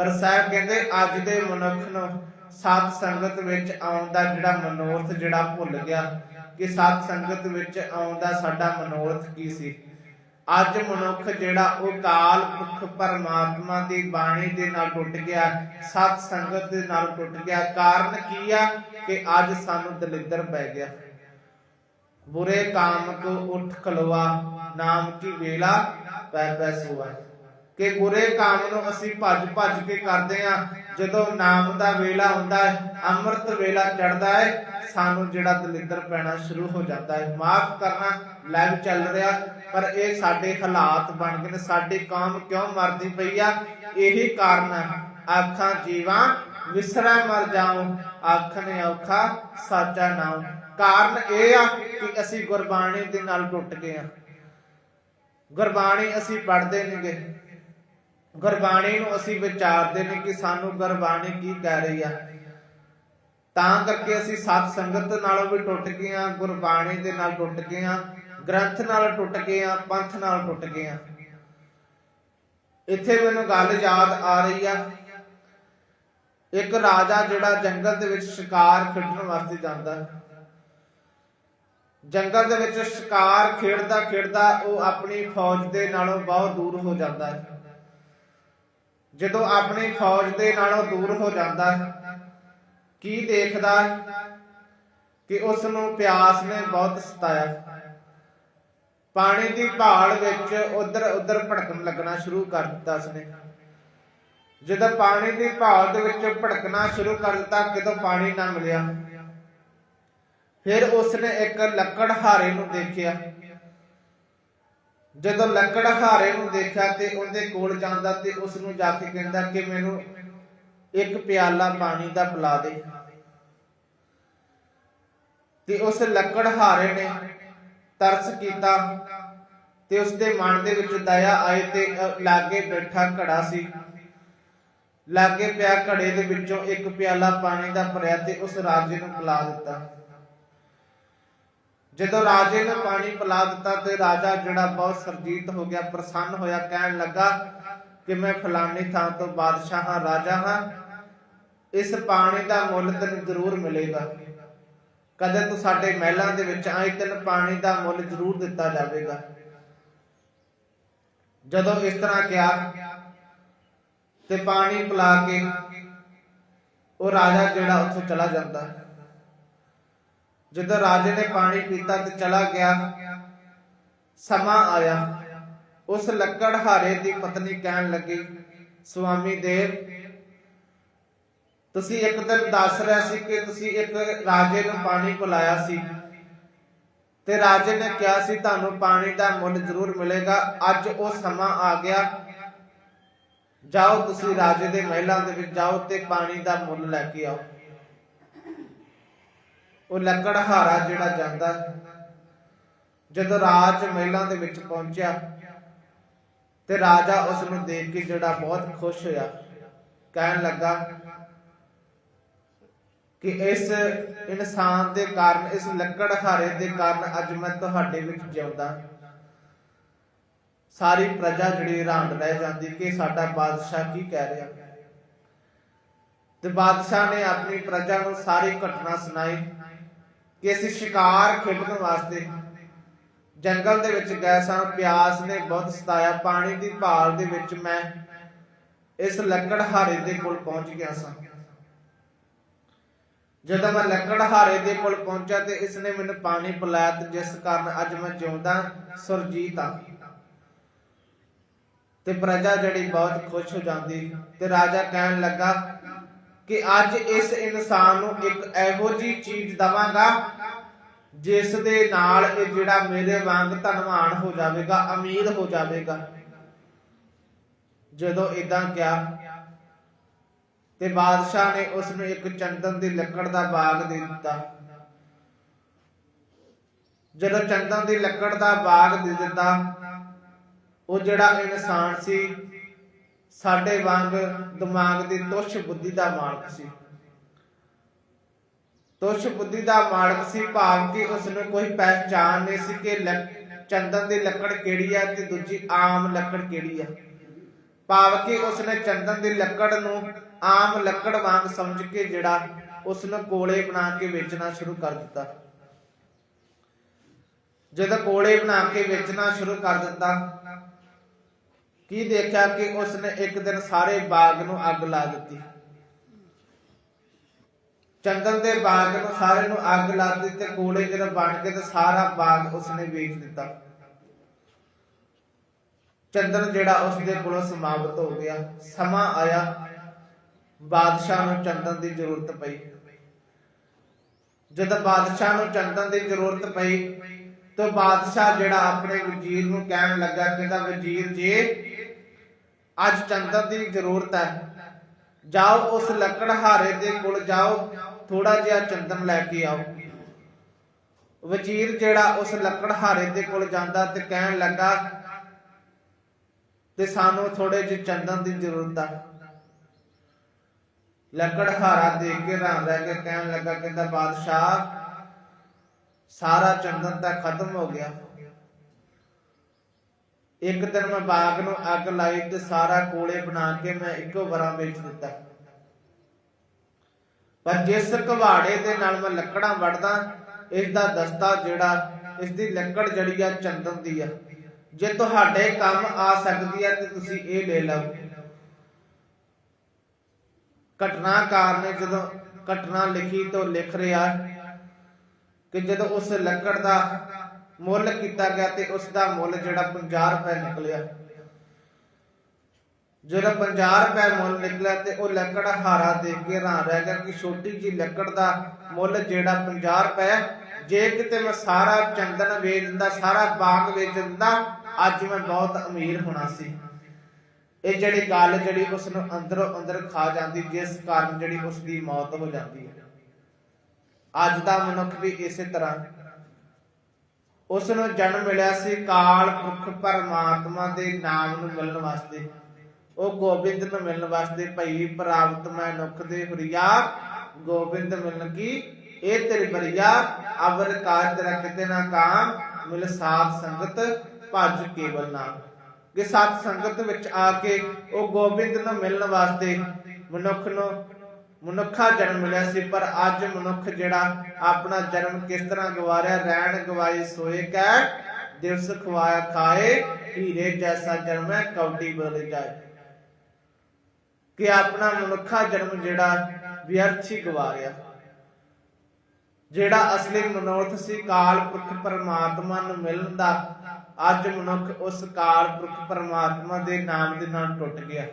ਪਰ ਸਾਹਿਬ ਕਹਿੰਦੇ ਅੱਜ ਦੇ ਮਨੁੱਖ ਨੂੰ ਸਤ ਸੰਗਤ ਵਿੱਚ ਆਉਣ ਦਾ ਜਿਹੜਾ ਮਨੋਰਥ ਜਿਹੜਾ ਭੁੱਲ ਗਿਆ ਕਿ ਸਤ ਸੰਗਤ ਵਿੱਚ ਆਉਣ ਦਾ ਸਾਡਾ ਮਨੋਰਥ ਕੀ ਸੀ? ਅੱਜ ਮਨੁੱਖ ਜਿਹੜਾ ਉਹ ਕਾਲ ਪੁਰਖ ਪਰਮਾਤਮਾ ਦੀ ਬਾਣੀ ਦੇ ਨਾਲ ਟੁੱਟ ਗਿਆ, ਸਤ ਸੰਗਤ ਦੇ ਨਾਲ ਟੁੱਟ ਗਿਆ। ਕਾਰਨ ਕੀ ਆ ਕਿ ਅੱਜ ਸਾਨੂੰ ਦਲਿੱਦਰ ਪੈ ਗਿਆ। ਬੁਰੇ ਕਾਮ ਕੋ ਉਠ ਖਲਵਾ ਨਾਮ ਕੀ ਵੇਲਾ? ਪੈ ਪੈ ਸੁਆ। ਕਿ ਬੁਰੇ ਕਾਮ ਨੂੰ ਅਸੀਂ ਭੱਜ ਭੱਜ ਕੇ ਕਰਦੇ ਆ ਜਦੋਂ ਨਾਮ ਦਾ ਵੇਲਾ ਹੁੰਦਾ ਹੈ, ਅੰਮ੍ਰਿਤ ਵੇਲਾ ਚੜਦਾ ਹੈ, ਸਾਨੂੰ ਜਿਹੜਾ ਦਲਿੱਦਰ ਪੈਣਾ ਸ਼ੁਰੂ ਹੋ ਜਾਂਦਾ ਹੈ। ਮਾਫ ਕਰਨਾ ਲਾਈਵ ਚੱਲ ਰਿਹਾ, ਪਰ ਇਹ ਸਾਡੇ ਹਾਲਾਤ ਬਣ ਗਏ ਨੇ। ਸਾਡੀ ਕੌਮ ਕਿਉਂ ਮਰਦੀ ਪਈ ਆ? ਇਹੀ ਕਾਰਨ ਹੈ। ਆਖਾਂ, ਜੀਵਾਂ, ਵਿਸਰਾ ਮਰ ਜਾਉ ਆਖਨੇ ਔਖਾ, ਸਾਚਾ ਨਾਮ ਕਾਰਨ ਇਹ ਆ ਕਿ ਅਸੀਂ ਗੁਰਬਾਣੀ ਦੇ ਨਾਲ ਟੁੱਟ ਗਏ ਆ ਗੁਰਬਾਣੀ ਅਸੀਂ ਪੜ੍ਹਦੇ ਨਹੀਂਗੇ ਗੁਰਬਾਣੀ ਨੂੰ ਅਸੀਂ ਵਿਚਾਰਦੇ ਨੇ ਕਿ ਸਾਨੂੰ ਗੁਰਬਾਣੀ ਕੀ ਕਹਿ ਰਹੀ ਆ। ਤਾਂ ਕਰਕੇ ਅਸੀਂ ਸਤ ਸੰਗਤ ਨਾਲੋਂ ਵੀ ਟੁੱਟ ਗਏ ਆ ਗੁਰਬਾਣੀ ਦੇ ਨਾਲ ਟੁੱਟ ਗਏ ਆ ਗ੍ਰੰਥ ਨਾਲ ਟੁੱਟ ਗਏ ਆ ਪੰਥ ਨਾਲ ਟੁੱਟ ਗਏ ਆ ਇੱਥੇ ਮੈਨੂੰ ਗੱਲ ਯਾਦ ਆ ਰਹੀ ਆ। ਇੱਕ ਰਾਜਾ ਜਿਹੜਾ ਜੰਗਲ ਦੇ ਵਿੱਚ ਸ਼ਿਕਾਰ ਖੇਡਣ ਵਾਸਤੇ ਜਾਂਦਾ। ਜੰਗਲ ਦੇ ਵਿੱਚ ਸ਼ਿਕਾਰ ਖੇਡਦਾ ਖੇਡਦਾ ਉਹ ਆਪਣੀ ਫੌਜ ਦੇ ਨਾਲੋਂ ਬਹੁਤ ਦੂਰ ਹੋ ਜਾਂਦਾ। ਹੈ ਜਦੋਂ ਆਪਣੀ ਫੌਜ ਦੇ ਨਾਲੋਂ ਦੂਰ ਹੋ ਜਾਂਦਾ, ਕੀ ਦੇਖਦਾ ਕਿ ਉਸ ਨੂੰ ਪਿਆਸ ਨੇ ਬਹੁਤ ਸਤਾਇਆ? ਪਾਣੀ ਦੀ ਭਾਲ ਵਿੱਚ ਉਧਰ ਉਧਰ ਭੜਕਣ ਲੱਗਣਾ ਸ਼ੁਰੂ ਕਰ ਦਿੱਤਾ ਉਸਨੇ। ਜਦੋਂ ਪਾਣੀ ਦੀ ਭਾਲ ਦੇ ਵਿੱਚ ਭਟਕਣਾ ਸ਼ੁਰੂ ਕਰ ਦਿੱਤਾ, ਕਿਦੋਂ ਪਾਣੀ ਨਾ ਮਿਲਿਆ, ਫਿਰ ਉਸਨੇ ਇੱਕ ਲੱਕੜਹਾਰੇ ਨੂੰ ਦੇਖਿਆ। ਜਦੋਂ ਲੱਕੜਹਾਰੇ ਨੂੰ ਦੇਖਿਆ ਤੇ ਉਹਦੇ ਕੋਲ ਜਾਂਦਾ ਤੇ ਉਸ ਨੂੰ ਜਾ ਕੇ ਕਹਿੰਦਾ ਕਿ ਮੈਨੂੰ ਇੱਕ ਪਿਆਲਾ ਪਾਣੀ ਦਾ ਪਿਲਾ ਦੇ। ਤੇ ਉਸ ਲੱਕੜਹਾਰੇ ਨੇ ਤਰਸ ਕੀਤਾ ਤੇ ਉਸ ਦੇ ਮਨ ਦੇ ਵਿੱਚ ਦਇਆ ਆਈ ਤੇ ਲਾਗੇ ਬੈਠਾ ਘੜਾ ਸੀ। ਲਾਗੇ ਪਿਆ ਘੜੇ ਦੇ ਵਿੱਚੋਂ ਇੱਕ ਪਿਆਲਾ ਪਾਣੀ ਦਾ ਭਰਿਆ ਤੇ ਉਸ ਰਾਜੇ ਨੂੰ ਪਿਲਾ ਦਿੱਤਾ। ਜਦੋਂ ਰਾਜੇ ਨੇ ਪਾਣੀ ਪਿਲਾ ਦਿੱਤਾ ਤੇ ਰਾਜਾ ਜਿਹੜਾ ਬਹੁਤ ਸਰਜੀਤ ਹੋ ਗਿਆ, ਪ੍ਰਸੰਨ ਹੋਇਆ, ਕਹਿਣ ਲੱਗਾ ਕਿ ਮੈਂ ਫਲਾਣੀ ਥਾਂ ਤੋਂ ਬਾਦਸ਼ਾਹ ਹਾਂ, ਰਾਜਾ ਹਾਂ। ਇਸ ਪਾਣੀ ਦਾ ਮੁੱਲ ਤੈਨੂੰ ਜ਼ਰੂਰ ਮਿਲੇਗਾ। ਕਦੇ ਤੂੰ ਸਾਡੇ ਮਹਿਲਾਂ ਦੇ ਵਿੱਚ ਆਏ ਤੈਨੂੰ ਪਾਣੀ ਦਾ ਮੁੱਲ ਜ਼ਰੂਰ ਦਿੱਤਾ ਜਾਵੇਗਾ। ਜਦੋਂ ਇਸ ਤਰ੍ਹਾਂ ਕਿਹਾ ਤੇ ਪਾਣੀ ਪਿਲਾ ਕੇ ਉਹ ਰਾਜਾ ਜਿਹੜਾ ਉੱਥੋਂ ਚਲਾ ਜਾਂਦਾ। ਹੈ ਜਦੋਂ ਰਾਜੇ ਨੇ ਪਾਣੀ ਪੀਤਾ ਤੇ ਚਲਾ ਗਿਆ, ਸਮਾਂ ਆਇਆ। ਉਸ ਲੱਕੜਹਾਰੇ ਦੀ ਪਤਨੀ ਕਹਿਣ ਲੱਗੀ, ਸੁਆਮੀ ਦੇਵ, ਤੁਸੀਂ ਇੱਕ ਦਿਨ ਦੱਸ ਰਿਹਾ ਸੀ ਕਿ ਤੁਸੀਂ ਇੱਕ ਰਾਜੇ ਨੂੰ ਪਾਣੀ ਪਿਲਾਇਆ ਸੀ ਤੇ ਰਾਜੇ ਨੇ ਕਿਹਾ ਸੀ, ਤੁਹਾਨੂੰ ਪਾਣੀ ਦਾ ਮੁੱਲ ਜ਼ਰੂਰ ਮਿਲੇਗਾ। ਅੱਜ ਉਹ ਸਮਾਂ ਆ ਗਿਆ। ਜਾਓ ਤੁਸੀਂ ਰਾਜੇ ਦੇ ਮਹਿਲਾਂ ਦੇ ਵਿੱਚ ਜਾਓ ਤੇ ਪਾਣੀ ਦਾ ਮੁੱਲ ਲੈ ਕੇ ਆਓ। ਉਹ ਲੱਕੜਹਾਰਾ ਜਿਹੜਾ ਜਾਂਦਾ ਜਦੋਂ ਰਾਜ ਮਹਿਲਾਂ ਦੇ ਵਿੱਚ ਪਹੁੰਚਿਆ ਤੇ ਰਾਜਾ ਉਸ ਨੂੰ ਦੇਖ ਕੇ ਜਿਹੜਾ ਬਹੁਤ ਖੁਸ਼ ਹੋਇਆ, ਕਹਿਣ ਲੱਗਾ ਕਿ ਇਸ ਇਨਸਾਨ ਦੇ ਕਾਰਨ, ਇਸ ਲੱਕੜਹਾਰੇ ਦੇ ਕਾਰਨ ਅੱਜ ਮੈਂ ਤੁਹਾਡੇ ਵਿੱਚ ਜਿਉਂਦਾ ਸਾਰੀ ਪ੍ਰਜਾ ਜਿਹੜੀ ਰਾਂਡ ਰਹਿ ਜਾਂਦੀ ਕਿ ਸਾਡਾ ਬਾਦਸ਼ਾਹ ਕੀ ਕਹਿ ਰਿਹਾ। ਤੇ ਬਾਦਸ਼ਾਹ ਨੇ ਆਪਣੀ ਪ੍ਰਜਾ ਨੂੰ ਸਾਰੀ ਘਟਨਾ ਸੁਣਾਈ। ਕਿ ਅਸੀਂ ਸ਼ਿਕਾਰ ਖੇਡਣ ਵਾਸਤੇ ਜੰਗਲ ਦੇ ਵਿੱਚ ਗਏ ਸਾਂ। ਪਿਆਸ ਨੇ ਬਹੁਤ ਸਤਾਇਆ। ਪਾਣੀ ਦੀ ਭਾਲ ਦੇ ਵਿੱਚ ਮੈਂ ਇਸ ਲੱਕੜਹਾਰੇ ਦੇ ਕੋਲ ਪਹੁੰਚ ਗਿਆ ਸਾਂ। ਜਦੋਂ ਮੈਂ ਲੱਕੜਹਾਰੇ ਦੇ ਕੋਲ ਪਹੁੰਚਿਆ ਤੇ ਇਸ ਨੇ ਮੈਨੂੰ ਪਾਣੀ ਪਿਲਾਇਆ ਤੇ ਜਿਸ ਕਾਰਨ ਅੱਜ ਮੈਂ ਜਿਉਂਦਾ ਸੁਰਜੀਤ ਆ ਤੇ ਪ੍ਰਜਾ ਜਿਹੜੀ ਬਹੁਤ ਖੁਸ਼ ਹੋ ਜਾਂਦੀ ਤੇ ਰਾਜਾ ਕਹਿਣ ਲੱਗਾ ਕਿ ਅੱਜ ਇਸ ਇਨਸਾਨ ਨੂੰ ਇੱਕ ਇਹੋ ਜੀ ਚੀਜ਼ ਦਵਾਂਗਾ, ਜਿਸ ਦੇ ਨਾਲ ਇਹ ਜਿਹੜਾ ਮੇਰੇ ਵਾਂਗ ਧਨਵਾਨ ਹੋ ਜਾਵੇਗਾ, ਅਮੀਰ ਹੋ ਜਾਵੇਗਾ। ਜਦੋਂ ਇਦਾਂ ਕਿਹਾ, ਤੇ ਬਾਦਸ਼ਾਹ ਨੇ ਉਸ ਨੂੰ ਇੱਕ ਚੰਦਨ ਦੀ ਲੱਕੜ ਦਾ ਬਾਗ ਦੇ ਦਿੱਤਾ। ਜਦੋਂ ਚੰਦਨ ਦੀ ਲੱਕੜ ਦਾ ਬਾਗ ਦੇ ਦਿੱਤਾ, ਉਹ ਜਿਹੜਾ ਇਨਸਾਨ ਸੀ ਸਾਡੇ ਵਾਂਗ ਦਿਮਾਗ ਦੀ ਤੁੱਛ ਬੁੱਧੀ ਦਾ ਮਾਲਕ ਸੀ। ਤੁੱਛ ਬੁੱਧੀ ਦਾ ਮਾਲਕ ਸੀ, ਭਾਵ ਕਿ ਉਸ ਨੂੰ ਕੋਈ ਪਹਿਚਾਨ ਨਹੀਂ ਸੀ ਕਿ ਚੰਦਨ ਦੀ ਲੱਕੜ ਕਿਹੜੀ ਆ ਤੇ ਦੂਜੀ ਆਮ ਲੱਕੜ ਕਿਹੜੀ ਆ। ਭਾਵ ਕਿ ਉਸਨੇ ਚੰਦਨ ਦੀ ਲੱਕੜ ਨੂੰ ਆਮ ਲੱਕੜ ਵਾਂਗ ਸਮਝ ਕੇ ਜਿਹੜਾ ਉਸ ਨੂੰ ਕੋਲੇ ਬਣਾ ਕੇ ਵੇਚਣਾ ਸ਼ੁਰੂ ਕਰ ਦਿੱਤਾ। ਜਦੋਂ ਕੋਲੇ ਬਣਾ ਕੇ ਵੇਚਣਾ ਸ਼ੁਰੂ ਕਰ ਦਿੱਤਾ ਕੀ ਦੇਖਿਆ ਕਿ ਉਸਨੇ ਇੱਕ ਦਿਨ ਸਾਰੇ ਬਾਗ ਨੂੰ ਅੱਗ ਲਾ ਦਿੱਤੀ? ਚੰਦਨ ਦੇ ਬਾਗ ਨੂੰ ਸਾਰੇ ਨੂੰ ਅੱਗ ਲਾ ਦਿੱਤੀ ਤੇ ਕੋਲੇ ਜਦੋਂ ਬਣ ਕੇ ਤੇ ਸਾਰਾ ਬਾਗ ਉਸਨੇ ਵੇਚ ਦਿੱਤਾ। ਚੰਦਨ ਜਿਹੜਾ ਉਸਦੇ ਕੋਲੋਂ ਸਮਾਪਤ ਹੋ ਗਿਆ। ਸਮਾਂ ਆਇਆ। ਬਾਦਸ਼ਾਹ ਨੂੰ ਚੰਦਨ ਦੀ ਜ਼ਰੂਰਤ ਪਈ। ਜਦ ਬਾਦਸ਼ਾਹ ਨੂੰ ਚੰਦਨ ਦੀ ਜ਼ਰੂਰਤ ਪਈ, ਤਾਂ ਬਾਦਸ਼ਾਹ ਜਿਹੜਾ ਆਪਣੇ ਵਜ਼ੀਰ ਨੂੰ ਕਹਿਣ ਲੱਗਾ ਕਹਿੰਦਾ ਵਜ਼ੀਰ ਜੀ ਅੱਜ ਚੰਦਨ ਦੀ ਜ਼ਰੂਰਤ ਹੈ। ਜਾਓ ਉਸ ਲੱਕੜਹਾਰੇ ਦੇ ਕੋਲ ਜਾਓ ਥੋੜਾ ਜਿਹਾ ਚੰਦਨ ਲੈ ਕੇ ਆਓ। ਵਜ਼ੀਰ ਜਿਹੜਾ ਉਸ ਲੱਕੜਹਾਰੇ ਦੇ ਕੋਲ ਜਾਂਦਾ ਤੇ ਕਹਿਣ ਲੱਗਾ, ਤੇ ਸਾਨੂੰ ਥੋੜੇ ਜਿਹੇ ਚੰਦਨ ਦੀ ਜ਼ਰੂਰਤ ਆ। ਲੱਕੜਹਾਰਾ ਦੇਖ ਕੇ ਰਾਮ ਰਹਿ ਕੇ ਕਹਿਣ ਲੱਗਾ, ਕਹਿੰਦਾ, ਬਾਦਸ਼ਾਹ, ਸਾਰਾ ਚੰਦਨ ਤਾਂ ਖਤਮ ਹੋ ਗਿਆ। ਇੱਕ ਦਿਨ ਮੈਂ ਬਾਗ ਨੂੰ ਅੱਗ ਲਾਈ ਤੇ ਸਾਰਾ ਕੋਲੇ ਬਣਾ ਕੇ ਮੈਂ ਇੱਕੋ ਵਾਰਾਂ ਵੇਚ ਦਿੱਤਾ। ਪਰ ਜਿਸ ਕਵਾੜੇ ਦੇ ਨਾਲ ਮੈਂ ਲੱਕੜਾਂ ਵੜਦਾ ਇਸ ਦਾ ਦਸਤਾ ਜਿਹੜਾ ਇਸ ਦੀ ਲੱਕੜ ਜੜੀ ਆ ਚੰਦਨ ਦੀ ਆ। ਜੇ ਤੁਹਾਡੇ ਕੰਮ ਆ ਸਕਦੀ ਹੈ ਤੇ ਤੁਸੀਂ ਇਹ ਲੈ ਲਓ। ਘਟਨਾਕਾਰ ਨੇ ਜਦੋਂ ਘਟਨਾ ਲਿਖੀ ਤਾਂ ਲਿਖ ਰਿਹਾ ਕਿ ਜਦੋਂ ਉਸ ਲੱਕੜ ਦਾ ਮੁੱਲ ਕੀਤਾ ਗਿਆ ਤੇ ਉਸ ਦਾ ਮੁੱਲ ਜਿਹੜਾ 50 ਰੁਪਏ ਨਿਕਲਿਆ। ਜਦੋਂ 50 ਰੁਪਏ ਮੁੱਲ ਨਿਕਲਿਆ ਤੇ ਉਹ ਲੱਕੜ ਹਾਰਾ ਦੇਖ ਕੇ ਹੈਰਾਨ ਰਹਿ ਗਿਆ ਕਿ ਛੋਟੀ ਜੀ ਲੱਕੜ ਦਾ ਮੁੱਲ ਜਿਹੜਾ 50 ਰੁਪਏ ਜੇ ਕਿਤੇ ਮੈਂ ਸਾਰਾ ਚੰਦਨ ਵੇਚ ਦਿੰਦਾ, ਸਾਰਾ ਬਾਗ ਵੇਚ ਦਿੰਦਾ, ਅੱਜ ਮੈਂ ਬਹੁਤ ਅਮੀਰ ਹੋਣਾ ਸੀ। ਇਹ ਜਿਹੜੀ ਗੱਲ ਜਿਹੜੀ ਉਸ ਨੂੰ ਅੰਦਰੋਂ ਅੰਦਰ ਖਾ ਜਾਂਦੀ, ਜਿਸ ਕਾਰਨ ਜਿਹੜੀ ਉਸ ਦੀ ਮੌਤ ਹੋ ਜਾਂਦੀ ਹੈ। ਅੱਜ ਦਾ ਮਨੁੱਖ ਵੀ ਇਸੇ ਤਰ੍ਹਾਂ ਉਸ ਨੂੰ ਜਨਮ ਮਿਲਿਆ ਸੀ ਕਾਲ ਪੁਰਖ ਪਰਮਾਤਮਾ ਦੇ ਨਾਮ ਨੂੰ ਮਿਲਣ ਵਾਸਤੇ। ਉਹ ਗੋਬਿੰਦ ਨੂੰ ਮਿਲਣ ਵਾਸਤੇ ਭਈ ਪ੍ਰਾਪਤ ਮੈਂ ਦੇ ਹੁਰੀਆ, ਗੋਬਿੰਦ ਮਿਲਣ ਕੀ? ਇਹ ਤੇਰੀ ਬਰੀਆ, ਅਵਰ ਕਾਜ ਤੇਰਾ ਕਿਤੇ ਨਾ ਕਾਮ, ਮਿਲ ਸਾਥ ਸੰਗਤ, ਭਜ ਕੇਵਲ ਨਾਮ। ਕਿ ਸਤ ਸੰਗਤ ਵਿੱਚ ਆ ਕੇ ਉਹ ਗੋਬਿੰਦ ਨੂੰ ਮਿਲਣ ਵਾਸਤੇ ਮਨੁੱਖ ਨੂੰ ਮਨੁੱਖਾ ਜਨਮ ਮਿਲਿਆ ਸੀ, ਪਰ ਅੱਜ ਮਨੁੱਖ ਜਿਹੜਾ ਆਪਣਾ ਜਨਮ ਕਿਸ ਤਰ੍ਹਾਂ ਗਵਾਰਿਆ, ਰਹਿਣ ਗਵਾਈ, ਸੋਏ ਕੈ, ਦਿਵਸ ਖਵਾਇਆ, ਖਾਏ, ਹੀਰੇ ਜੈਸਾ ਜਨਮ ਹੈ, ਕੌਡੀ ਬਦਲ ਜਾਏ। ਕਿ ਆਪਣਾ ਮਨੁੱਖਾ ਜਨਮ ਜਿਹੜਾ ਵਿਅਰਥ ਹੀ ਗਵਾਰਿਆ। ਜਿਹੜਾ ਅਸਲੀ ਮਨੋਰਥ ਸੀ, ਕਾਲ ਪੁਰਖ ਪਰਮਾਤਮਾ ਨੂੰ ਮਿਲਣ ਦਾ, ਅੱਜ ਮਨੁੱਖ ਉਸ ਕਾਲ ਪੁਰਖ ਪਰਮਾਤਮਾ ਦੇ ਨਾਮ ਦੇ ਨਾਲ ਟੁੱਟ ਗਿਆ।